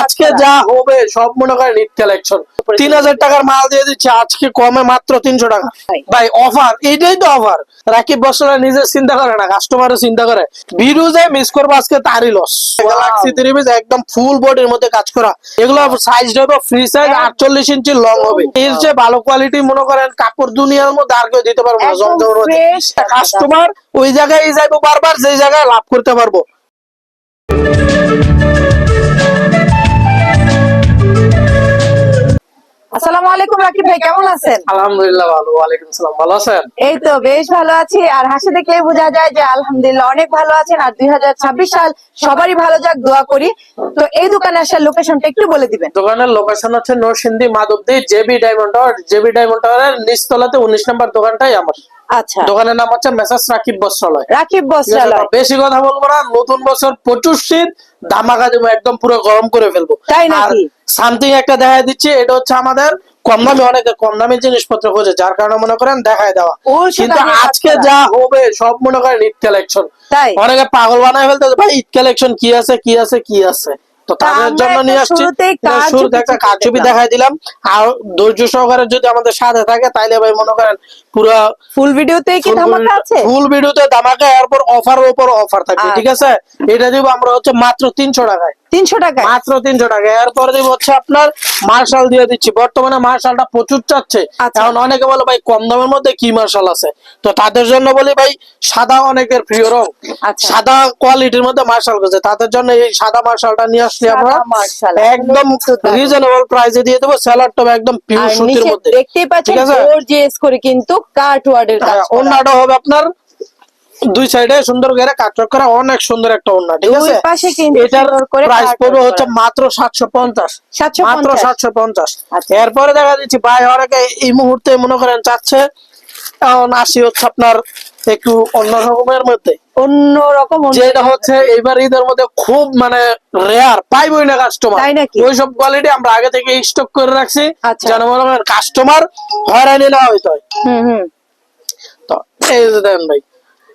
আজকে যা হবে সব মনে করেন ঈদ কালেকশন তিন হাজার টাকার মাল দিয়ে দিচ্ছে আজকে কমে মাত্র তিনশো টাকা। ভাই। অফার এইটাই তো অফার রাকিব বছরা নিজে চিন্তা করে না কাস্টমারও চিন্তা করে। ভিডিওজে মিস করব আজকে তারই লস গ্যালাক্সি থ্রি একদম ফুল বডির মধ্যে কাজ করা। এগুলো সাইজ হবে ফ্রি সাইজ আটচল্লিশ ইঞ্চি লং হবে। এর যে ভালো কোয়ালিটি মনে করেন কাপড় দুনিয়ার মধ্যে আর কেউ দিতে পারব না জমজমের মধ্যে কাস্টমার ওই জায়গায় যাইবো বারবার যে জায়গায় লাভ করতে পারব। আসসালামু আলাইকুম রাকিব ভাই কেমন আছেন? আলহামদুলিল্লাহ ভালো ওয়ালাইকুম আসসালাম ভালো আছেন? এই তো বেশ ভালো আছি আর হাসি দেখলেই বোঝা যায় যে আলহামদুলিল্লাহ অনেক ভালো আছেন আর 2026 সাল সবারই ভালো যাক দোয়া করি। তো এই দোকানে আসার লোকেশনটা একটু বলে দিবেন। দোকানের লোকেশন হচ্ছে Narsingdi Madhabdi JB diamond JB diamond নিচতলাতে উনিশ নম্বর দোকানটাই আমার। আচ্ছা। দোকানের নাম হচ্ছে মেসাস রাকিব বস্ত্রালয়। রাকিব বস্ত্রালয়। বেশি কথা বলব না নতুন বছর প্রচুর শীত ধামাকা দেবো একদম পুরো গরম করে ফেলব। তাই নাকি? সামথিং একটা দেখা দিচ্ছি এটা হচ্ছে আমাদের কম দামে অনেকে কম দামি জিনিসপত্র খোঁজে যার কারণে মনে করেন দেখায় দেওয়া। কিন্তু আজকে যা হবে সব মনে করেন ঈদ কালেকশন অনেকে পাগল বানায় ফেলতে ভাই ঈদ কালেকশন কি আছে কি আছে কি আছে? তো তাদের জন্য নিয়ে আসছি। শুরুতে একটা কারচুপি কাজ ছবি দেখাই দিলাম। আর ধৈর্য সহকারে যদি আমাদের সাথে থাকে তাইলে ভাই মনে করেন পুরা ফুল ভিডিওতে কি ধামাকা আছে? ফুল ভিডিওতে ধামাকা এরপর অফার উপর অফার থাকবে আচ্ছা। ঠিক আছে? এটা দিব আমরা হচ্ছে মাত্র তিনশো টাকায়। তিনশো টাকা মাত্র তিনশো টাকা। এরপর দিব হচ্ছে আপনার মার্শাল দিয়ে দিচ্ছি। বর্তমানে মার্শালটা প্রচুর চাচ্ছে। আচ্ছা। এখন অনেকে বলে ভাই কম দামের মধ্যে কি মার্শাল আছে? তো তাদের জন্য বলি ভাই সাদা অনেকের প্রিয় রং। আচ্ছা। সাদা কোয়ালিটির মধ্যে মার্শাল করছে তাদের জন্য এই সাদা মার্শালটা নিয়ে আসছি আমরা। একদম রিজনেবল প্রাইসে দিয়ে দেবো। স্যালাড টপ একদম পিওর সুতির মধ্যে। দেখতেই পাচ্ছেন গর্জিয়াস করে কিন্তু কাট ওয়ার্ডের কাজ হ্যাঁ, হবে আপনার দুই সাইডে সুন্দর করে কাটচক করা অনেক সুন্দর একটা ওড়না ঠিক আছে? পাশে কিন্তু এটার প্রাইস পড়বে হচ্ছে মাত্র সাতশো পঞ্চাশ। 750 মাত্র সাতশো পঞ্চাশ। আচ্ছা। এরপরে দেখা যাচ্ছে ভাই অনেকে এই মুহূর্তে মনে করেন চাচ্ছে এখন আসি হচ্ছে আপনার একটু অন্য রকমের মধ্যে। অন্যরকম অন্য- যেটা হচ্ছে এইবার ঈদের মধ্যে খুব মানে রেয়ার পাইবই না কাস্টমার তাই নাকি? ওইসব কোয়ালিটি আমরা আগে থেকে স্টক করে রাখছি আচ্ছা। যেন মনে করেন কাস্টমার হয়রানি না হইতে হয়। হুম হুম। তো এই যে দেন ভাই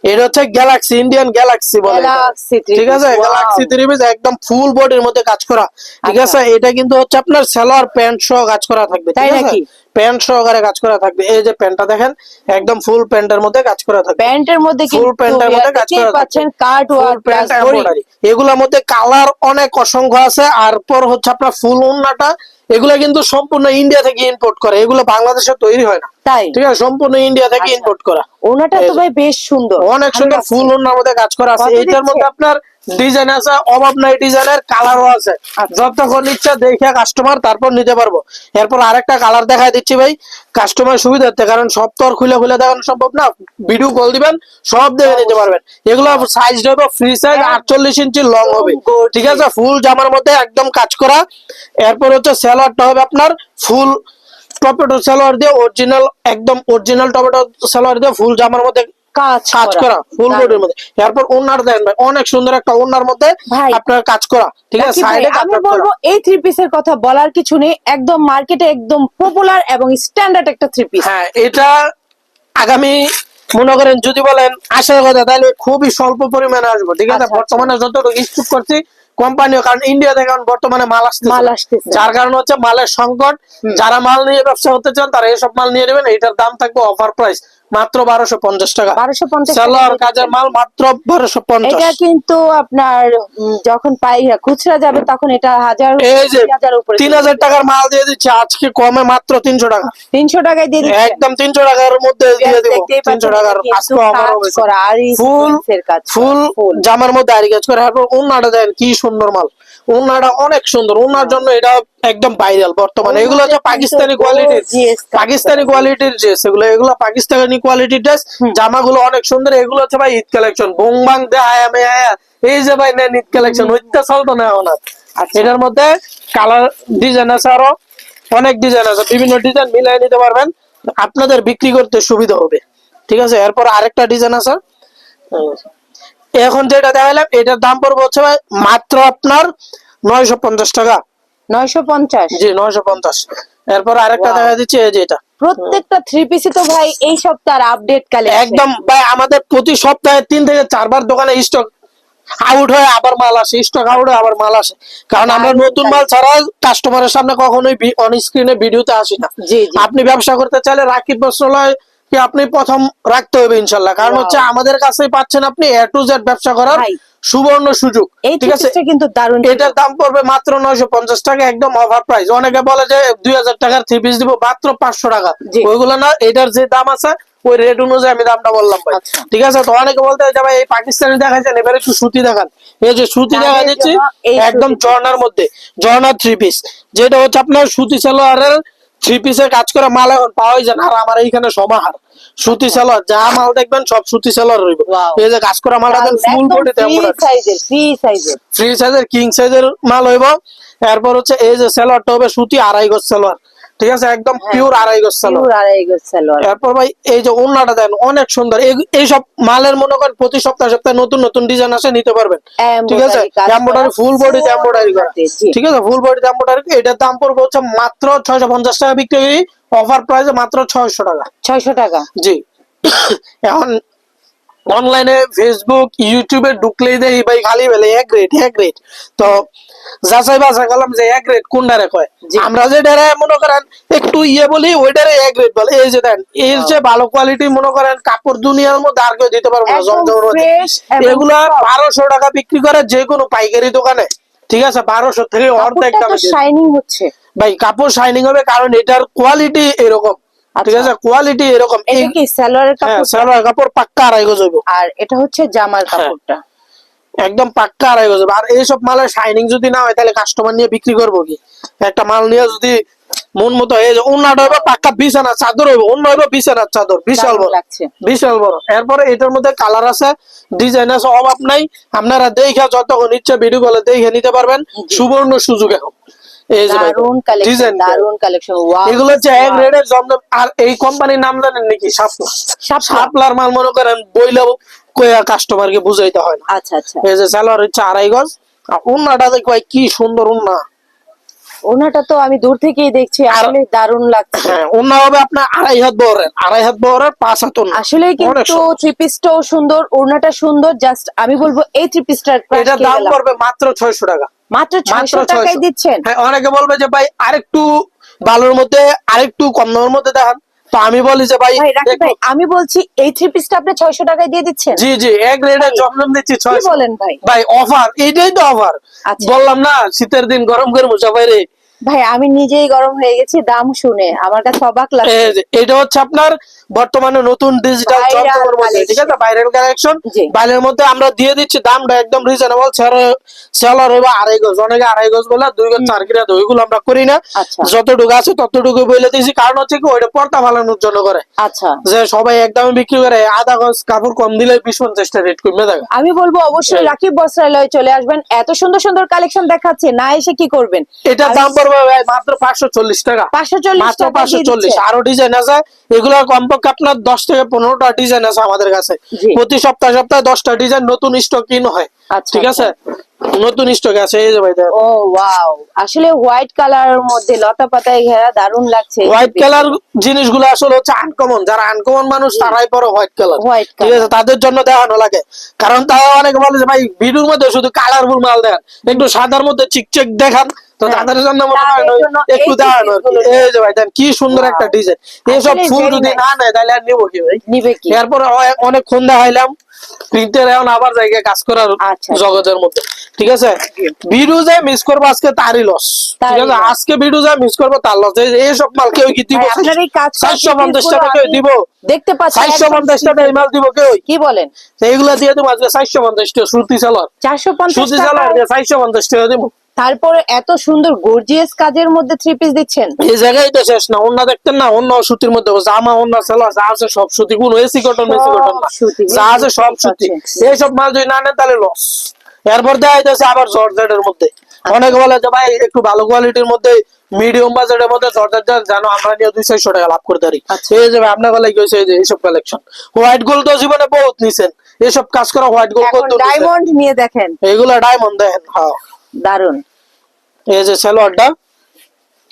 এটা হচ্ছে গ্যালাক্সি ইন্ডিয়ান গ্যালাক্সি বলে। ঠিক আছে? গ্যালাক্সি থ্রি একদম ফুল বডির মধ্যে কাজ করা। ঠিক আচ্ছা। আছে? এটা কিন্তু হচ্ছে আপনার সেলোয়ার প্যান্ট সহ কাজ করা থাকবে তাই নাকি? প্যান্ট সহকারে কাজ করা থাকবে। এই যে প্যান্টটা দেখেন একদম ফুল প্যান্টের মধ্যে কাজ করা থাকবে। প্যান্টের মধ্যে ফুল প্যান্টের মধ্যে কাজ করা পাচ্ছেন থাকবে কাট ওয়ার্ক প্যান্ট এমব্রয়ডারি এগুলোর মধ্যে কালার অনেক অসংখ্য আছে। আর পর হচ্ছে আপনার ফুল ওন্নাটা এগুলো কিন্তু সম্পূর্ণ ইন্ডিয়া থেকে ইম্পোর্ট করে এগুলো বাংলাদেশে তৈরি হয় না। তাই? ঠিক আছে? সম্পূর্ণ ইন্ডিয়া থেকে আচ্ছা। ইম্পোর্ট করা। ওনাটা তো ভাই বেশ সুন্দর। অনেক সুন্দর ফুল ওনার মধ্যে কাজ করা আছে। এটার মধ্যে আপনার ডিজাইন আছে অভাব নাই ডিজাইনের কালারও আছে। আচ্ছা। যতক্ষণ ইচ্ছা দেখে কাস্টমার তারপর নিতে পারব। এরপর আরেকটা কালার দেখাই দিচ্ছি ভাই কাস্টমার সুবিধার্থে কারণ সব তো আর খুলে খুলে দেখানো সম্ভব না। ভিডিও কল দিবেন সব দেখে নিতে পারবেন। এগুলো সাইজ হবে ফ্রি সাইজ আটচল্লিশ ইঞ্চি লং হবে। ঠিক আছে? ফুল জামার মধ্যে একদম কাজ করা। এরপর হচ্ছে স্যালোয়ারটা হবে আপনার ফুল টপেটো সালোয়ার দিয়ে অরিজিনাল একদম অরিজিনাল টপেটো সালোয়ার দিয়ে ফুল জামার মধ্যে কাজ করা। ফুল বডির মধ্যে। এরপর ওনার দেন ভাই অনেক সুন্দর একটা ওনার মধ্যে আপনার কাজ করা ঠিক আছে? সাইডে আমি বলব এই থ্রি পিসের কথা বলার কিছু নেই। একদম মার্কেটে একদম পপুলার এবং স্ট্যান্ডার্ড একটা থ্রি পিস হ্যাঁ এটা আগামী মনে করেন যদি বলেন আসার কথা তাহলে খুবই স্বল্প পরিমাণে আসব ঠিক আছে? আচ্ছা, বর্তমানে যতটুকু স্টক করছি কোম্পানিও কারণ ইন্ডিয়া থেকে এখন বর্তমানে মাল আসছে। যার কারণে হচ্ছে মালের সংকট। যারা মাল নিয়ে ব্যবসা করতে চান তারা এসব মাল নিয়ে নেবেন। এটার দাম থাকবে অফার প্রাইস মাত্র বারোশো পঞ্চাশ টাকা। বারোশো পঞ্চাশ সালোয়ার কাজের মাল মাত্র বারোশো এটা কিন্তু আপনার যখন পাই খুচরা যাবে তখন এটা হাজার তিন হাজার টাকার মাল দিয়ে দিচ্ছে আজকে কমে মাত্র তিনশো টাকা। তিনশো টাকায় দিয়ে দিচ্ছে। একদম তিনশো টাকার মধ্যে দিয়ে দিব। তিনশো টাকার ফুল ফুল জামার মধ্যে আরি কাজ করে উন্নাটা দেন কি সুন্দর মাল। উন্নাটা অনেক সুন্দর। ওনার জন্য এটা একদম ভাইরাল বর্তমানে। এগুলো হচ্ছে পাকিস্তানি কোয়ালিটির পাকিস্তানি কোয়ালিটির ড্রেস এগুলো। এগুলো পাকিস্তানি কোয়ালিটির ড্রেস জামাগুলো অনেক সুন্দর। এগুলো হচ্ছে ভাই ঈদ কালেকশন বোং বাং দে আয়া মে আয়া এই যে ভাই নেন ঈদ কালেকশন ওইটা চলতো না ওনার আর। আচ্ছা। এটার মধ্যে কালার ডিজাইন আছে আরও। অনেক ডিজাইন আছে। বিভিন্ন ডিজাইন মিলাই নিতে পারবেন। আপনাদের বিক্রি করতে সুবিধা হবে। ঠিক আছে? এরপর আরেকটা ডিজাইন আছে। এখন যেটা দেখালাম এটার দাম পড়বে হচ্ছে ভাই মাত্র আপনার নয়শো পঞ্চাশ টাকা। নয়শো পঞ্চাশ? জি নয়শো পঞ্চাশ। এরপর আরেকটা দেখা দিচ্ছে এই যে এটা। প্রত্যেকটা থ্রি পিসে তো ভাই এই সপ্তাহের আপডেট কালেকশন একদম ভাই আমাদের প্রতি সপ্তাহে তিন থেকে চারবার দোকানে স্টক আউট হয়ে আবার মাল আসে। স্টক আউট হয়ে আবার মাল আসে। কারণ আমরা নতুন মাল ছাড়া কাস্টমারের সামনে কখনোই অন স্ক্রিনে ভিডিওতে আসি না। আপনি ব্যবসা করতে চাইলে রাকিব বস্ত্রালয় কি আপনি প্রথম রাখতে হবে ইনশাল্লাহ। কারণ হচ্ছে আমাদের কাছেই পাচ্ছেন আপনি এ টু জেড ব্যবসা করার সুবর্ণ সুযোগ। ঠিক আছে? কিন্তু দারুণ এটার দাম পড়বে মাত্র নয়শো পঞ্চাশ টাকা একদম অফার প্রাইস অনেকে বলে যে দুই হাজার টাকার থ্রি পিস দিব মাত্র পাঁচশো টাকা। ওইগুলো না এটার যে দাম আছে ওই রেট অনুযায়ী আমি দামটা বললাম ভাই। আচ্ছা। ঠিক আছে? তো অনেকে বলতে যে ভাই এই পাকিস্তানি দেখাচ্ছেন এবার একটু সুতি দেখান। এই যে সুতি দেখা এই একদম। জর্নার মধ্যে জর্নার থ্রি পিস যেটা হচ্ছে আপনার সুতি সালোয়ারের থ্রি পিসের কাজ করা মাল এখন পাওয়াই যায় না। আর আমার এইখানে সমাহার। সুতি সালোয়ার যা মাল দেখবেন সব সুতি সালোয়ার রইব। এই যে কাজ করা মালটা ফুল বডি সাইজের ফ্রি সাইজের ফ্রি সাইজের কিং সাইজের মাল হইব। এরপর হচ্ছে এই যে সালোয়ারটা হবে সুতি আড়াই গজ সালোয়ার ঠিক আছে? একদম হ্যাঁ। পিওর আড়াই গজ সালোয়ার। পিওর আড়াই গজ সালোয়ার। এরপর ভাই এই যে ওন্নাটা দেন অনেক সুন্দর। এই- এইসব মালের মনে করেন প্রতি সপ্তাহে সপ্তাহে নতুন নতুন ডিজাইন আসে নিতে পারবেন। ঠিক আছে? এম্বয়ডারি ফুল বডিতে এম্বয়ডারি করা। ঠিক আছে? ফুল বডিতে এম্বয়ডারি এটার দাম পড়বে হচ্ছে মাত্র ছয়শো পঞ্চাশ টাকা বিক্রি করি। অফার প্রাইসে মাত্র ছয়শো টাকা। ছয়শো টাকা। জি। এখন অনলাইনে ফেসবুক ইউটিউবে ঢুকলেই দেখি ভাই খালি বেলে এক রেট এক রেট তো যাচাই বাছাই করলাম যে এক রেট কোনটারে কয়? আমরা যে ডারে মনে করেন একটু ইয়ে বলি ওইটারে এক রেট বলে। এই যে দেন এর যে ভালো কোয়ালিটি মনে করেন কাপড় দুনিয়ার মধ্যে আর কেউ দিতে পারব না এগুলা বারোশো টাকা বিক্রি করে যে কোনো পাইকারি দোকানে। ঠিক আছে বারোশো থেকে অর্ধেক দামে শাইনিং হচ্ছে। ভাই কাপড় শাইনিং হবে কারণ এটার কোয়ালিটি এরকম। ঠিক আচ্ছা। আছে কোয়ালিটি এরকম এটা কি সালোয়ারের হ্যাঁ কাপড় সালোয়ার কাপড় পাক্কা আড়াই গজ হইব। আর এটা হচ্ছে জামার হ্যাঁ। কাপড়টা। একদম পাক্কা আড়াই গজ হইব। আর এইসব মালের শাইনিং যদি না হয় তাহলে কাস্টমার নিয়ে বিক্রি করব কি? একটা মাল নিয়ে যদি মন মতো হয়ে যায় অন্যটা হইব পাক্কা বিছানার চাদর হইব। অন্য হইব বিছানার চাদর বিশাল বড়। লাগছে। বিশাল বড়। এরপরে এটার মধ্যে কালার আছে ডিজাইন আছে অভাব নাই। আপনারা দেখে যতক্ষণ ইচ্ছা ভিডিও কলে দেখে নিতে পারবেন। সুবর্ণ সুযোগ এখন কালেকশন কালেকশন ওয়াও এগুলো হচ্ছে এক রেডের জমজম আর এই কোম্পানির নাম জানেন নাকি? শাপলা। মাল মনে করেন কয়া কাস্টমারকে বুঝাইতে হয় না। আচ্ছা আচ্ছা। এই যে সালোয়ার হচ্ছে আড়াই গজ। আর উন্নাটা দেখ কি সুন্দর উন্না। ওনাটা তো আমি দূর থেকেই দেখছি আসলে দারুণ লাগছে। হ্যাঁ হবে আপনার আড়াই হাত বহরের আড়াই হাত বহরের পাঁচ হাত আসলে কিন্তু সুন্দর। থ্রি পিসটাও সুন্দর ওনাটা সুন্দর জাস্ট আমি বলব এই থ্রি পিসটার এটা দাম পড়বে মাত্র ছয়শো টাকা। মাত্র মাত্র ছয়শো। টাকায় দিচ্ছেন? হ্যাঁ অনেকে বলবে যে ভাই আরেকটু ভালোর মধ্যে আরেকটু কম দামের মধ্যে দেখান। তো আমি বলি যে ভাই আমি বলছি এই থ্রি পিসটা আপনি ছয়শো টাকায় দিয়ে দিচ্ছেন? জি জি এক রেটে জমজম দিচ্ছি ছয় ছয়শো। বলেন ভাই? ভাই অফার এইটাই তো অফার আচ্ছা। বললাম না শীতের দিন গরম সবাই রে ভাই আমি নিজেই গরম হয়ে গেছি দাম শুনে। আমার কাছে অবাক লাগছে। এটা হচ্ছে আপনার বর্তমানে নতুন ডিজিটাল মধ্যে। ঠিক আছে ভাইরাল কালেকশন। বাইরের মধ্যে আমরা দিয়ে দিচ্ছি দামটা একদম রিজনেবল সেলার হইবা আড়াই গজ। অনেকে আড়াই গজ বলে দুই গজ চার কিনা ওইগুলো আমরা করি না। আচ্ছা। যতটুকু আছে ততটুকু বলে দিয়েছি। কারণ হচ্ছে কি ওইটা পর্দা ফালানোর জন্য করে। আচ্ছা। যে সবাই একদমই বিক্রি করে আধা গজ কাপড় কম দিলে বিশ পঞ্চাশটা রেট কমে থাকে আমি বলব অবশ্যই হ্যাঁ। রাকিব বস্ত্রালয়ে চলে আসবেন। এত সুন্দর সুন্দর কালেকশন দেখাচ্ছে না এসে কি করবেন? আর দাম পড়বে মাত্র পাঁচশো চল্লিশ টাকা। মাত্র পাঁচশো চল্লিশ। আরও ডিজাইন আছে। এগুলো কমপক্ষে আপনার দশ থেকে পনেরোটা ডিজাইন আছে আমাদের কাছে। প্রতি সপ্তাহে সপ্তাহে দশটা ডিজাইন নতুন স্টক ইন হয়। আচ্ছা, ঠিক আছে? নতুন স্টক আছে এই যে ভাই ও ওয়াও আসলে হোয়াইট কালারের মধ্যে লতা পাতায় ঘেরা দারুণ লাগছে হোয়াইট। কালার জিনিসগুলো আসলে হচ্ছে আনকমন যারা আনকমন মানুষ তারাই পরে হোয়াইট কালার ঠিক আছে? তাদের জন্য দেখানো লাগে। কারণ তারা অনেকে বলে যে ভাই ভিডিওর মধ্যে শুধু কালারফুল মাল দেন। একটু সাদার মধ্যে চিকচিক দেখান। তো হ্যাঁ। তাদের জন্য মনে হয় একটু। জিনিসগুলো এই যে ভাই কি সুন্দর একটা ডিজাইন এইসব ফুল যদি না নেয় তাহলে আর নিবো কি ভাই? নিবে কি? এরপরে অনেকক্ষণ দেখাইলাম। প্রিন্টের এখন আবার জায়গায় কাজ করার আচ্ছা। জগতের মধ্যে। ঠিক আছে? ভিডিও যে মিস করব আজকে তারই লস ঠিক আছে? আজকে ভিডিও যা মিস করব তার লস এইসব মাল কেউ কি দিব? চারশো পঞ্চাশ টাকা কেউ দিব? দেখতে পাচ্ছি চারশো পঞ্চাশ টাকা এই মাল দিব কেউ? কি বলেন? এইগুলা দিয়ে দেবো আজকে চারশো পঞ্চাশ টাকা শ্রুতি সালার চারশো পঞ্চাশ সালার দিয়ে চারশো পঞ্চাশ টাকা দেবো। তারপরে এত সুন্দর গর্জিয়াস কাজের মধ্যে থ্রি পিস দিচ্ছেন? এই জায়গায় তো শেষ না অন্য দেখতেন না অন্য সুতির মধ্যে জামা অন্য সেলার যা আছে সব সুতি কোন এসি কটন এসি কটন না। সুতি, যা আছে সব সুতি। বুঝতে এইসব মাল যদি না নেন তাহলে লস এরপর দেখা যাচ্ছে আবার জর্জেটের মধ্যে। অনেকে বলে যে ভাই একটু ভালো কোয়ালিটির মধ্যে মিডিয়াম বাজেটের মধ্যে জর্জেট জানো আমরা নিয়ে দুই চারশো টাকা লাভ করতে পারি। আচ্ছা। এই যে আপনার বেলায় কি হয়েছে? এই যে এইসব কালেকশন হোয়াইট গোল্ড তো জীবনে বহুত নিছেন। এসব কাজ করা হোয়াইট গোল্ড ডায়মন্ড নিয়ে দেখেন। এগুলা ডায়মন্ড দেখেন হ্যাঁ। দারুণ এই যে সালোয়ারটা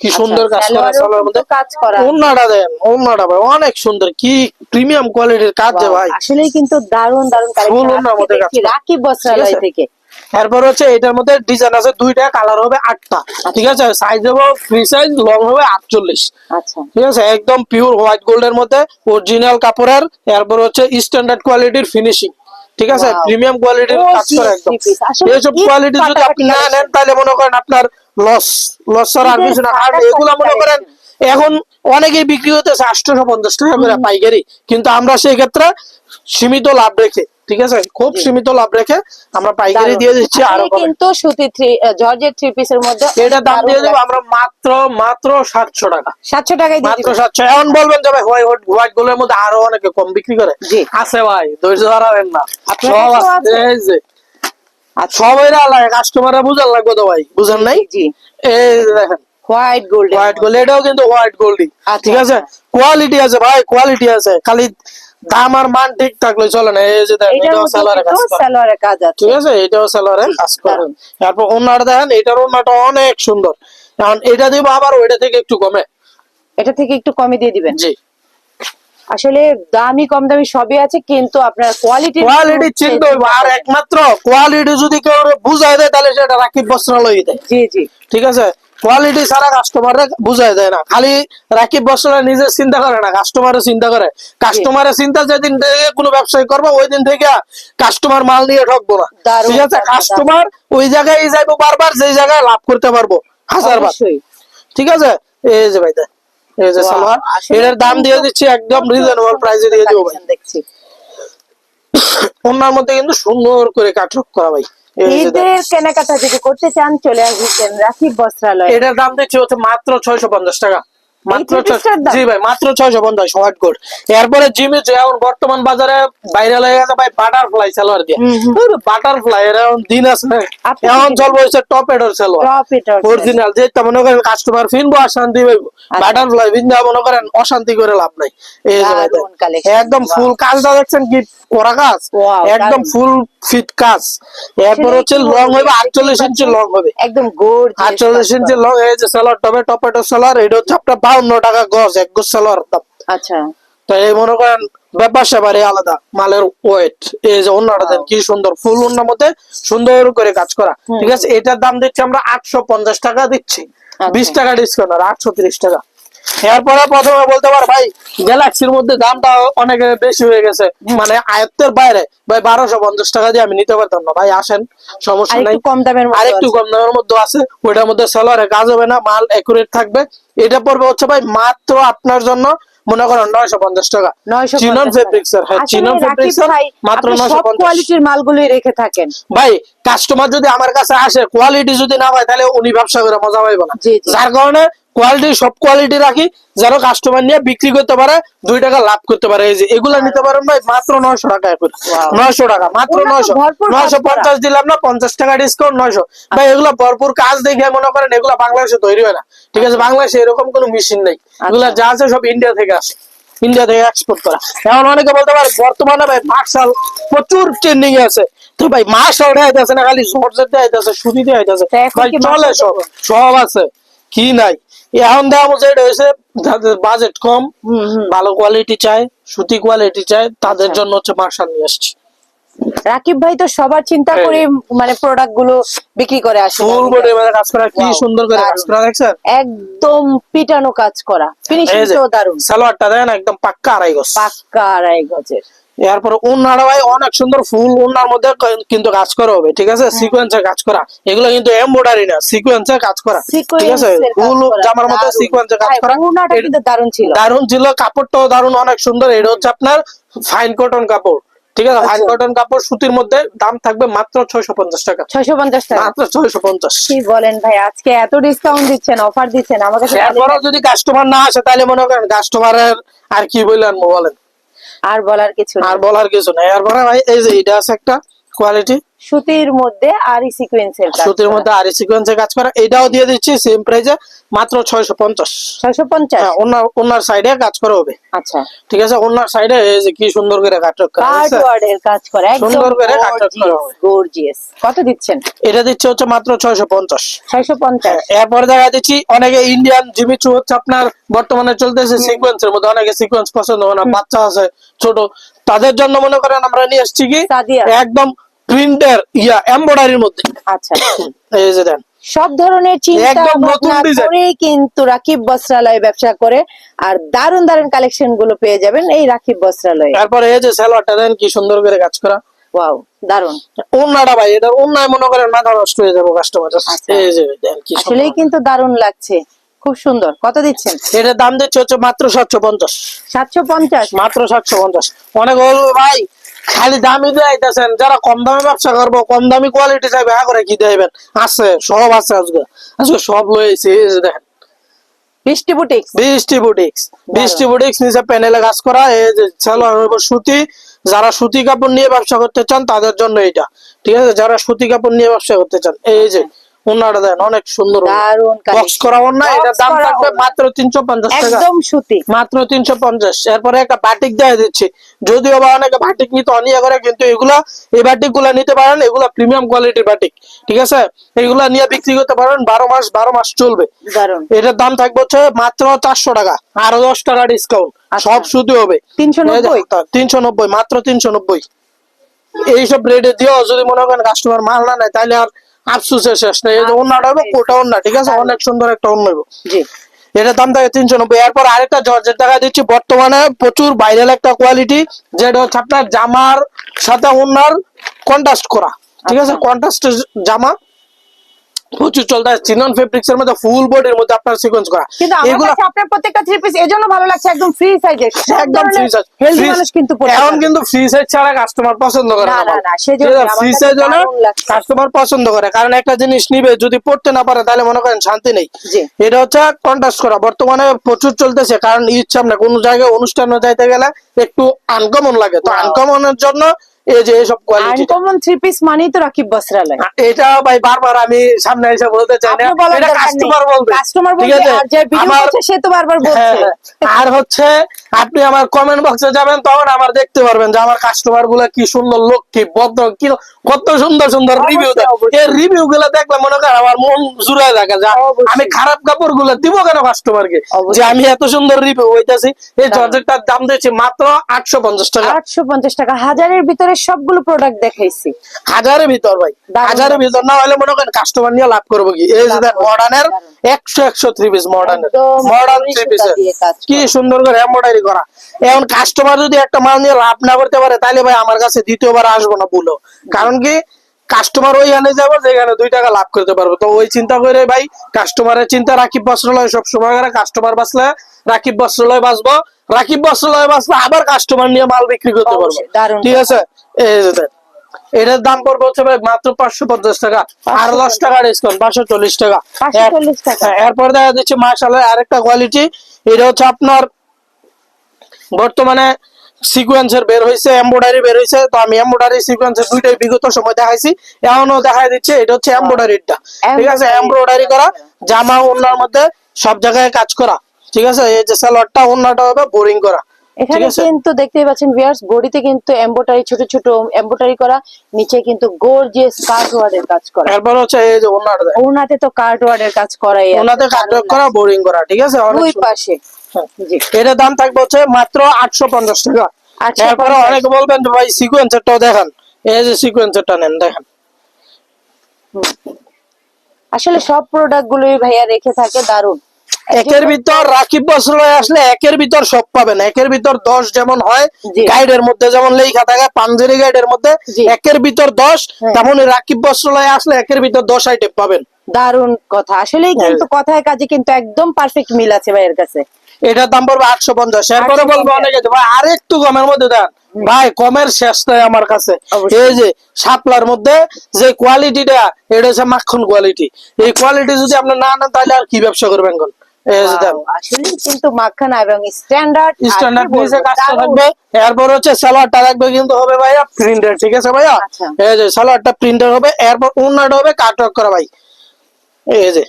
কি সুন্দর কাজ করা সালোয়ার মধ্যে কাজ করা। ওন্নাটা দেন ওন্নাটা ভাই অনেক সুন্দর কি প্রিমিয়াম কোয়ালিটির কাজ যে ভাই। আসলেই কিন্তু দারুণ ফুল কালেকশন মধ্যে কাজ রাকিব বস্ত্রালয় থেকে এরপর হচ্ছে এটার মধ্যে ডিজাইন আছে দুইটা কালার হবে আটটা। ঠিক আছে? সাইজ হবে ফ্রি সাইজ লং হবে আটচল্লিশ। আচ্ছা। ঠিক আছে? একদম পিওর হোয়াইট গোল্ডের মধ্যে অরিজিনাল কাপড়ের এরপর হচ্ছে স্ট্যান্ডার্ড কোয়ালিটির ফিনিশিং ঠিক আছে? প্রিমিয়াম কোয়ালিটির কাজ করে একদম। এইসব কোয়ালিটি যদি আপনি না নেন তাহলে মনে করেন আপনার লস লস ছাড়া আর কিছু না। আর এগুলো মনে করেন এখন অনেকেই বিক্রি হতেছে আটশোশো পঞ্চাশ টাকা করে পাইকারি। কিন্তু আমরা সেই ক্ষেত্রে সীমিত লাভ রেখে ঠিক আছে? খুব সীমিত লাভ রেখে আমরা পাইকারি দিয়ে দিচ্ছি আরও। কিন্তু সুতি থ্রি জর্জেট থ্রি পিসের মধ্যে এটার দাম দিয়ে দেবো আমরা মাত্র মাত্র সাতশো টাকা। সাতশো টাকায় দিয়ে মাত্র দিবেন। সাতশো। এখন বলবেন যে ভাই হোয়াইট হোয়াইটগুলোর মধ্যে আরও অনেকে কম বিক্রি করে? জি। আছে ভাই ধৈর্য হারাবেন না। সব আছে? এই যে। সবাই লাগে কাস্টমাররা বুঝার লাগবে তো ভাই বুঝেন নাই? জি। এই দেখেন। হোয়াইট গোল্ড হোয়াইট গোল্ড এটাও কিন্তু হোয়াইট গোল্ডই আচ্ছা, ঠিক আছে? কোয়ালিটি আছে ভাই কোয়ালিটি আছে। খালি দাম আর মান ঠিক থাকলে চলে না এই যে দেখেন এটাও মধ্যে কাজ সালোয়ারের কাজ আছে। ঠিক আছে? এটাও কাজ করা। তারপর ওনাটা দেখেন এটার ওনাটা অনেক সুন্দর। কারণ এটা দিব আবার ওইটা থেকে একটু কমে। এটা থেকে একটু কমে দিয়ে দিবেন? জি। আসলে দামি কম দামি সবই আছে কিন্তু আপনার কোয়ালিটি কোয়ালিটি চিনতে হইব। আর একমাত্র কোয়ালিটি যদি কেউ বুঝাই দেয় তাহলে সেটা রাকিব বস্ত্রালয় দেয়। জি জি। ঠিক আছে? কোয়ালিটি ছাড়া কাস্টমার বুঝাই দেয় না। খালি রাকিব বস্ত্রালয় নিজে চিন্তা করে না কাস্টমারের চিন্তা করে। কাস্টমারের চিন্তা যেদিন থেকে কোনো ব্যবসায়ী করব ওই দিন থেকে কাস্টমার মাল নিয়ে ঠকবো না। ঠিক আছে? কাস্টমার ওই জায়গায় যাইবো বারবার যেই জায়গায় লাভ করতে পারব। হাজার বার। ঠিক আছে? এই যে ভাই এই যে সালোয়ার। এটার দাম দিয়ে দিচ্ছি একদম রিজনেবল প্রাইসে দিয়ে দেবো ভাই। দেখছি। ওনার মধ্যে কিন্তু সুন্দর করে কাটরক করা ভাই। যে ঈদের। কেনাকাটা যদি করতে চান চলে আসবেন রাখি বস্ত্রালয় এটার দাম দিচ্ছি হচ্ছে মাত্র ছয়শো পঞ্চাশ টাকা মাত্র three piece টার দাম? জি ভাই মাত্র ছয়শো পঞ্চাশ হোয়াইট গোল্ড এরপরে জিমে যে এখন বর্তমান বাজারে ভাইরাল হয়ে গেছে ভাই বাটারফ্লাই সালোয়ার দিয়ে। হুম, হুম। বাটারফ্লাই এর এখন দিন আছে এখন চলবো হচ্ছে টপ এডর সালোয়ার অরিজিনাল যেটা মনে করেন কাস্টমার ফিনবো আর শান্তি পাইবো আচ্ছা। বাটারফ্লাই বিন্দা মনে করেন অশান্তি করে লাভ নাই। একদম. ফুল কাজটা দেখছেন কি? করা কাজ। একদম ফুল ফিট কাজ। এরপর হচ্ছে লং হবে আটচল্লিশ ইঞ্চি লং হবে। একদম গোর্জ আটচল্লিশ ইঞ্চি লং যে সালোয়ার টপে টপেটো সালোয়ার এটা হচ্ছে আপনার বাউন্ন টাকা গজ এক গজ সালোয়ার দাম। আচ্ছা। তো এই মনে করেন ব্যাপার স্যাপারে আলাদা মালের ওয়েট এই যে অন্যটা দেন কি সুন্দর ফুল অন্যের মধ্যে সুন্দর করে কাজ করা। ঠিক আছে এটার দাম দিচ্ছি আমরা আটশো পঞ্চাশ টাকা দিচ্ছি। আচ্ছা। বিশ টাকা ডিসকাউন্ট আর আটশো তিরিশ টাকা। এরপরে প্রথমে বলতে পার ভাই গ্যালাক্সির মধ্যে দামটা অনেক বেশি হয়ে গেছে। মানে আয়ত্তের বাইরে ভাই বারোশো পঞ্চাশ টাকা দিয়ে আমি নিতে পারতাম না। ভাই আসেন সমস্যা নাই। কম দামের আরেকটু কম দামের মধ্যে আছে ওইটার মধ্যে সালোয়ারে কাজ হবে না মাল একুরেট থাকবে। এটা পড়বে হচ্ছে ভাই মাত্র আপনার জন্য মনে করেন নয়শো পঞ্চাশ টাকা। চিনন টাকা। ফেব্রিক্স এর হ্যাঁ চিনন রাকিব ফেব্রিক্স মাত্র নয়শো কোয়ালিটির মালগুলোই রেখে থাকেন। ভাই কাস্টমার যদি আমার কাছে আসে কোয়ালিটি যদি না হয় তাহলে উনি ব্যবসা করে মজা পাইব না। যার কারণে কোয়ালিটি সব কোয়ালিটি রাখি যেন কাস্টমার নিয়ে বিক্রি করতে পারে দুই টাকা লাভ করতে পারে। এই যে এগুলা নিতে পারেন ভাই মাত্র নয়শো টাকা এখন। নয়শো টাকা মাত্র নয়শো। নয়শো পঞ্চাশ দিলাম না পঞ্চাশ টাকা ডিসকাউন্ট নয়শো। ভাই এগুলো ভরপুর কাজ দেখে মনে করেন এগুলো বাংলাদেশে তৈরি হয় না। ঠিক আছে বাংলাদেশে এরকম কোনো মেশিন নেই। এগুলা যা আছে সব ইন্ডিয়া থেকে আসে। ইন্ডিয়া থেকে এক্সপোর্ট করা। এখন অনেকে বলতে পারে বর্তমানে ভাই মার্শাল প্রচুর ট্রেন্ডিং আছে। তো ভাই মার্শাল দেখাইতেছে না খালি জর্জেট দেখাইতেছে সুতি দেখাইতেছে ভাই চলে সব সব আছে। কি নাই? এখন দেখা মতো এটা হয়েছে যাদের বাজেট কম। ভালো কোয়ালিটি চায় সুতি কোয়ালিটি চায় তাদের। জন্য হচ্ছে মার্শাল নিয়ে আসছি। রাকিব ভাই তো সবার চিন্তা হ্যাঁ। করে মানে প্রোডাক্টগুলো বিক্রি করে আসে ফুল বডি মানে কাজ করা কি সুন্দর করে কাজ করা দেখছেন? একদম পিটানো কাজ করা। ফিনিশিং তো দারুণ। সালোয়ারটা দেখেন একদম পাক্কা আড়াই গজ। পাক্কা আড়াই গজের। এরপরে উন্নাটা ভাই অনেক সুন্দর ফুল উন্নার মধ্যে কিন্তু কাজ করা হবে ঠিক আছে? সিকোয়েন্সে কাজ করা। এগুলো কিন্তু এমব্রয়ডারি না সিকোয়েন্সে কাজ করা ঠিক আছে? ফুল জামার মধ্যে। সিকোয়েন্সে কাজ করা। এটা- কিন্তু দারুণ ছিল। দারুণ ছিল কাপড়টাও দারুণ অনেক সুন্দর। এটা হচ্ছে আপনার ফাইন কটন কাপড় ঠিক আছে? ফাইন আচ্ছা। কটন কাপড় সুতির মধ্যে দাম থাকবে মাত্র ছয়শো পঞ্চাশ টাকা। ছয়শো পঞ্চাশ টাকা? মাত্র ছয়শো পঞ্চাশ। কি বলেন ভাই আজকে এত ডিসকাউন্ট দিচ্ছেন অফার দিচ্ছেন এরপরও যদি কাস্টমার না আসে তাহলে মনে করেন কাস্টমারের আর কি বললেন বলেন। আর বলার কিছু আর বলার কিছু নাই। আর বলার ভাই, এই যে এটা আছে একটা কোয়ালিটি সুতির মধ্যে আর সিকোয়েন্সের কাজ সুতির মধ্যে আরি সিকোয়েন্সে কাজ করা। এটাও দিয়ে দিচ্ছি সেম মাত্র ছয়শো পঞ্চাশ। ছয়শো পঞ্চাশ? হ্যাঁ ওনার ওনার সাইডে কাজ করা হবে। আচ্ছা। ঠিক আছে? ওনার সাইডে এই যে কি সুন্দর করে কাট করা কার্ড হয়েছে। ওয়ার্ডের কাজ করা একদম সুন্দর করে কাটক করা হবে। গর্জিয়াস কত দিচ্ছেন? এটা দিচ্ছে হচ্ছে মাত্র ছয়শো পঞ্চাশ। ছয়শো পঞ্চাশ। এরপরে দেখা দিচ্ছি অনেকে ইন্ডিয়ান জিমিচু হচ্ছে আপনার বর্তমানে চলতেছে সিকোয়েন্সের মধ্যে। অনেকে সিকোয়েন্স পছন্দ হয় না বাচ্চা আছে ছোট। তাদের জন্য মনে করেন আমরা নিয়ে এসছি কি? একদম প্রিন্টের ইয়া এমব্রয়ডারির মধ্যে। আচ্ছা এই যে দেন। সব ধরনের চিন্তা করে কিন্তু রাকিব বস্ত্রালয় ব্যবসা করে আর দারুণ দারুণ কালেকশনগুলো পেয়ে যাবেন এই রাকিব বস্ত্রালয়ে। তারপরে এই যে সালোয়ারটা দেন কি সুন্দর করে কাজ করা। ওয়াও দারুণ অন্যটা ভাই এটা অন্যায় মনে করেন মাথা নষ্ট হয়ে যাব কাস্টমার আচ্ছা। এই যে দেন কি। আসলেই কিন্তু দারুণ লাগছে। খুব সুন্দর। কত দিচ্ছেন? এটার দাম দিচ্ছে হচ্ছে মাত্র সাতশো পঞ্চাশ। সাতশো পঞ্চাশ? মাত্র সাতশো পঞ্চাশ। অনেক ভাই খালি দামি দিয়ে আইতেছেন। যারা কম দামে ব্যবসা করব কম দামি কোয়ালিটি চাইবে হ্যাঁ করে কি দেবেন আছে সব আছে আজকে। আজকে সব লয়েছে দেখেন। বৃষ্টি বুটিক বৃষ্টি বুটিক্স। বৃষ্টি বুটিক্স নিচে প্যানেলে কাজ করা এই যে সালোয়ার সুতি। যারা সুতি কাপড় নিয়ে ব্যবসা করতে চান তাদের জন্য এটা ঠিক আছে? যারা সুতি কাপড় নিয়ে ব্যবসা করতে চান এই যে। ওনাটা দেন অনেক সুন্দর দারুণ বক্স করা ওনা এটার দাম থাকবে মাত্র তিনশো পঞ্চাশ টাকা। একদম সুতি। মাত্র তিনশো পঞ্চাশ। এরপরে একটা বাটিক দিয়ে দিচ্ছি। যদিও বা অনেকে বাটিক নিতে অনিয়া করে কিন্তু এগুলা এই বাটিকগুলা নিতে পারেন এগুলা প্রিমিয়াম কোয়ালিটির বাটিক ঠিক আছে? এগুলা নিয়ে বিক্রি করতে পারেন বারো মাস বারো মাস চলবে। দারুণ এটার দাম থাকবে হচ্ছে মাত্র চারশো টাকা। আরও দশ টাকা ডিসকাউন্ট আচ্ছা। সব শুধু হবে। 390? তিনশো নব্বই মাত্র তিনশো নব্বই। এইসব রেটে দিয়েও যদি মনে করেন কাস্টমার মাল না নেয় তাহলে আর আফসুসের শেষ নেই। এই যে অন্যটা হবে কোটা অন্য ঠিক আছে? অনেক সুন্দর একটা অন্য হবে। জি। এটার দাম থাকে তিনশো নব্বই। এরপর আরেকটা জর্জের টাকা দিচ্ছি। বর্তমানে প্রচুর ভাইরাল একটা কোয়ালিটি যেটা হচ্ছে আপনার জামার সাথে ওনার কন্ট্রাস্ট করা ঠিক আছে? কন্ট্রাস্ট জামা প্রচুর চলতে চিনন ফেব্রিক্স এর মধ্যে ফুল বডির মধ্যে আপনার সিকোয়েন্স করা। কিন্তু এগুলো আপনার প্রত্যেকটা থ্রি পিস এজন্য ভালো লাগছে একদম ফ্রি সাইজের একদম ফ্রি সাইজ হেলদি মানুষ কিন্তু এখন কিন্তু ফ্রি সাইজ ছাড়া কাস্টমার পছন্দ করে না, না না, না, সেজন্য ফ্রি সাইজ হলে কাস্টমার পছন্দ করে। কারণ একটা জিনিস নিবে যদি পড়তে না পারে তাহলে মনে করেন শান্তি নেই। জি। এটা হচ্ছে কন্ট্রাস্ট করা। বর্তমানে প্রচুর চলতেছে কারণ ঈদ সামনে কোন জায়গায় অনুষ্ঠানে যাইতে গেলে একটু আনকমন লাগে। তো. আনকমনের জন্য এই যে এইসব কোয়ালিটি আনকমন থ্রি পিস মানেই তো রাকিব বস্ত্রালয় এটা ভাই বারবার আমি সামনে এসে বলতে চাই না এটা কাস্টমার বলবে। কাস্টমার বলবে আর যে ভিডিও আমার সে তো বারবার বলছে। হ্যাঁ, আর হচ্ছে আপনি আমার কমেন্ট বক্সে যাবেন তখন আমার দেখতে পারবেন যে আমার কাস্টমারগুলা কি সুন্দর লোক কি ভদ্র কি কত সুন্দর সুন্দর রিভিউ দেয়। এই রিভিউ গুলা দেখলে মনে করেন আমার মন জুড়ায় থাকে যে আমি খারাপ কাপড়গুলা দিব কেন কাস্টমারকে অবশ্যই। যে আমি এত সুন্দর রিভিউ হইতাছি এই জর্জেটটার দাম দিয়েছি মাত্র আটশো পঞ্চাশ টাকা। আটশো পঞ্চাশ টাকা। হাজারের ভিতরে সবগুলো প্রোডাক্ট দেখাইছি। হাজারের ভিতর ভাই হাজারের ভিতর না হলে মনে করেন কাস্টমার নিয়ে লাভ করব কি? এই যে মডার্নের একশো একশো থ্রি পিস মডার্নের মডার্ন থ্রি কাজ কি সুন্দর করে এমব্রয়ডারি করা। এখন কাস্টমার যদি একটা মাল নিয়ে লাভ না করতে পারে তাহলে ভাই আমার কাছে দ্বিতীয়বার আসব না বলো। কারণ কি? কাস্টমার ওইখানে যাব যেখানে দুই টাকা লাভ করতে পারব। তো ওই চিন্তা করে ভাই কাস্টমারের চিন্তা রাকিব বস্ত্রালয় সব সময় করে কাস্টমার বাঁচলে রাকিব বস্ত্রালয় বাঁচবো রাকিব বস্ত্রালয় বাঁচলে আবার কাস্টমার নিয়ে মাল বিক্রি করতে পারব। ঠিক আছে। এটার দাম পড়বে হচ্ছে ভাই মাত্র পাঁচশো পঞ্চাশ টাকা আর দশ টাকা ডিসকাউন্ট পাঁচশো চল্লিশ টাকা। 540 টাকা। হ্যাঁ, এরপর দেখা যাচ্ছে মার্শালের আরেকটা কোয়ালিটি এটা হচ্ছে আপনার বর্তমানে সিকোয়েন্সের বের হয়েছে এমব্রয়ডারি বের হয়েছে তো আমি এমব্রয়ডারি সিকোয়েন্সের দুইটাই বিগত সময় দেখাইছি এখনও দেখা দিচ্ছে এটা হচ্ছে এমব্রয়ডারিটা ঠিক আছে। এমব্রয়ডারি করা জামা ওনার মধ্যে সব জায়গায় কাজ করা। ঠিক আছে? এই যে সালোয়ারটা ওনাটা হবে বোরিং করা। এখানে কিন্তু দেখতেই পাচ্ছেন ভিউয়ার্স বডিতে কিন্তু এমব্রয়ডারি ছোট ছোট এমব্রয়ডারি করা নিচে কিন্তু গর্জিয়াস কার্ড ওয়ার্ডের কাজ করা। এরপর হচ্ছে এই যে ওনাটা ওনাতে তো কার্ড ওয়ার্ডের কাজ করাই। ওনাতে কাট করা বোরিং করা ঠিক আছে? দুই পাশে। এটার দাম থাকবে হচ্ছে মাত্র আটশো পঞ্চাশ টাকা। এরপরে অনেকে বলবেন ভাই সিকোয়েন্সারটাও দেখান। এই যে সিকোয়েন্সারটা নেন দেখেন। আসলে সব প্রোডাক্ট গুলোই ভাইয়া রেখে থাকে দারুণ একের ভিতর রাকিব বস্ত্রালয় আসলে একের ভিতর সব পাবেন। একের ভিতর দশ যেমন হয়। গাইডের মধ্যে যেমন লেখা থাকে পাঞ্জেরি গাইডের মধ্যে। একের ভিতর দশ হ্যাঁ। তেমন রাকিব বস্ত্রালয় আসলে একের ভিতর দশ আইটেম পাবেন। দারুণ কথা। আসলেই হ্যাঁ। কিন্তু কথায় কাজে কিন্তু একদম পারফেক্ট মিল আছে ভাইয়ের কাছে। এটার দাম পড়বে আটশো পঞ্চাশ। এরপরে বলব অনেকে ভাই আর একটু কমের মধ্যে দেন। ভাই কমের শেষ নাই আমার কাছে। এই যে শাপলার মধ্যে যে কোয়ালিটিটা এটা হচ্ছে মাখন কোয়ালিটি এই কোয়ালিটি যদি আপনি না নেন তাহলে আর কি ব্যবসা করবেন আসলে কিন্তু মাখানা এবং স্ট্যান্ডার্ড স্ট্যান্ডার্ড নিচে কাজটা থাকবে। এরপর হচ্ছে সালোয়ারটা কিন্তু হবে ভাইয়া প্রিন্টার ঠিক আছে ভাইয়া? আচ্ছা। এই যে সালোয়ারটা প্রিন্টার হবে এরপর উন্নাটা হবে কাটওয়ার্ক করা ভাই। এই যে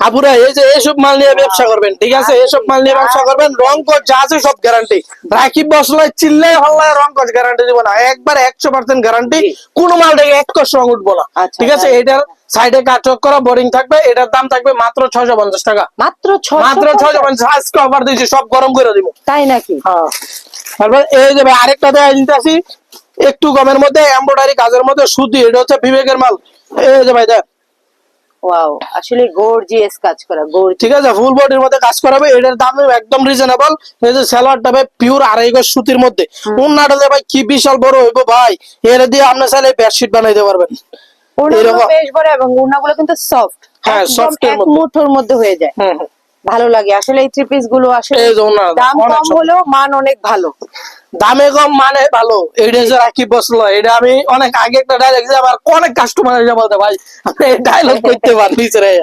আপুরা এই যে এইসব মাল নিয়ে ব্যবসা করবেন ঠিক আছে? এইসব মাল নিয়ে ব্যবসা করবেন রং কোচ যা আছে সব গ্যারান্টি রাকিব বসলে চিল্লে হল্লায় রং কোচ গ্যারান্টি দিব না। একবার একশো পার্সেন্ট গ্যারান্টি কোন মাল থেকে এক কষ রং উঠবো না। আচ্ছা, ঠিক আছে? এটার সাইডে কাটওয়ার্ক করা বোরিং থাকবে। এটার দাম থাকবে মাত্র ছয়শো পঞ্চাশ টাকা। মাত্র মাত্র ছয়শো পঞ্চাশ আজকে অফার দিয়েছি সব গরম করে দিব। তাই নাকি? হ্যাঁ। তারপর এই যে ভাই আরেকটা দেয়া দিতেছি। একটু কমের মধ্যে এমব্রয়ডারি কাজের মধ্যে সুতি এটা হচ্ছে বিবেকের মাল। এই যে ভাই দেখ। ওয়াও আসলে গর্জিয়াস কাজ করা ঠিক আছে ফুল বডির মধ্যে কাজ করাবে এটার দাম একদম রিজনেবল এই যে ভাই পিওর আড়াই গজ সুতির মধ্যে। উন্নাটা যে ভাই কি বিশাল বড় হইবো ভাই। এর দিয়ে আপনি চাইলে বেডশিট বানাইতে পারবেন। এরকম। বেশ বড় এবং কিন্তু সফট হ্যাঁ, এর এক মুঠোর মধ্যে হয়ে যায়। ভালো লাগে। আসলে এই থ্রি পিসগুলো আসলে এই দাম কম হলেও মান অনেক ভালো। দামে কম মানে ভালো। এটা যে রাখি বসল এটা আমি অনেক আগে একটা ডায়লগ আমার অনেক কাস্টমার এসে বলতে ভাই আপনি ডায়লগ করতে পারবি রে।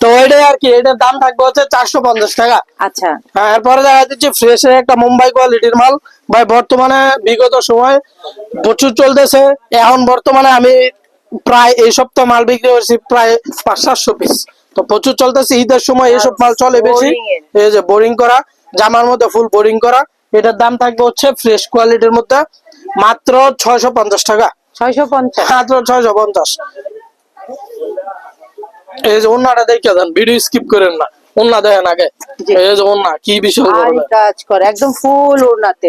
তো ওইটাই আর কি এটার দাম থাকবে হচ্ছে চারশো পঞ্চাশ টাকা। আচ্ছা। হ্যাঁ এরপরে দেখা যাচ্ছে ফ্রেশের একটা মুম্বাই কোয়ালিটির মাল। ভাই বর্তমানে বিগত সময় প্রচুর চলতেছে। এখন বর্তমানে আমি প্রায় এই সপ্তাহ মাল বিক্রি করছি প্রায় পাঁচ সাতশো পিস তো প্রচুর চলতেছে ঈদের সময় এইসব মাল চলে বেশি। এই যে বোরিং করা জামার মধ্যে ফুল বোরিং করা। এটার দাম থাকবে হচ্ছে ফ্রেশ কোয়ালিটির মধ্যে মাত্র ছয়শো পঞ্চাশ টাকা। ছয়শো পঞ্চাশ। মাত্র ছয়শো পঞ্চাশ। এই যে অন্যটা দেখে দেন ভিডিও স্কিপ করেন না। অন্য দেখেন আগে। এই যে অন্য কি বিষয় কাজ করে একদম ফুল ওড়নাতে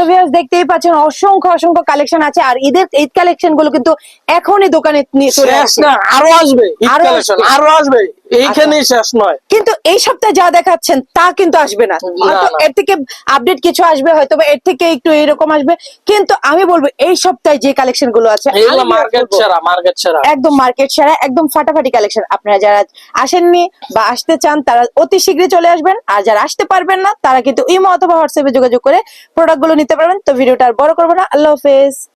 তো ভিউয়ার্স দেখতেই পাচ্ছেন অসংখ্য অসংখ্য কালেকশন আছে। আর ঈদের ঈদ কালেকশনগুলো কিন্তু এখনই দোকানে নিয়ে চলে আসছে। আরও আসবে। আরও আসবে। এইখানেই শেষ নয়। কিন্তু এই সপ্তাহে যা দেখাচ্ছেন তা কিন্তু আসবে না। এর থেকে আপডেট কিছু আসবে হয়তো বা এর থেকে একটু এরকম আসবে। কিন্তু আমি বলব এই সপ্তাহে যে কালেকশনগুলো আছে মার্কেট সেরা মার্কেট সেরা। একদম মার্কেট সেরা একদম ফাটাফাটি কালেকশন আপনারা যারা আসেননি বা আসতে চান তারা অতি শীঘ্রই চলে আসবেন। আর যারা আসতে পারবেন না তারা কিন্তু ইমো অথবা হোয়াটসঅ্যাপে যোগাযোগ করে প্রোডাক্টগুলো নিতে পারবেন। তো ভিডিওটা আর বড় করব না। আল্লাহ হাফেজ।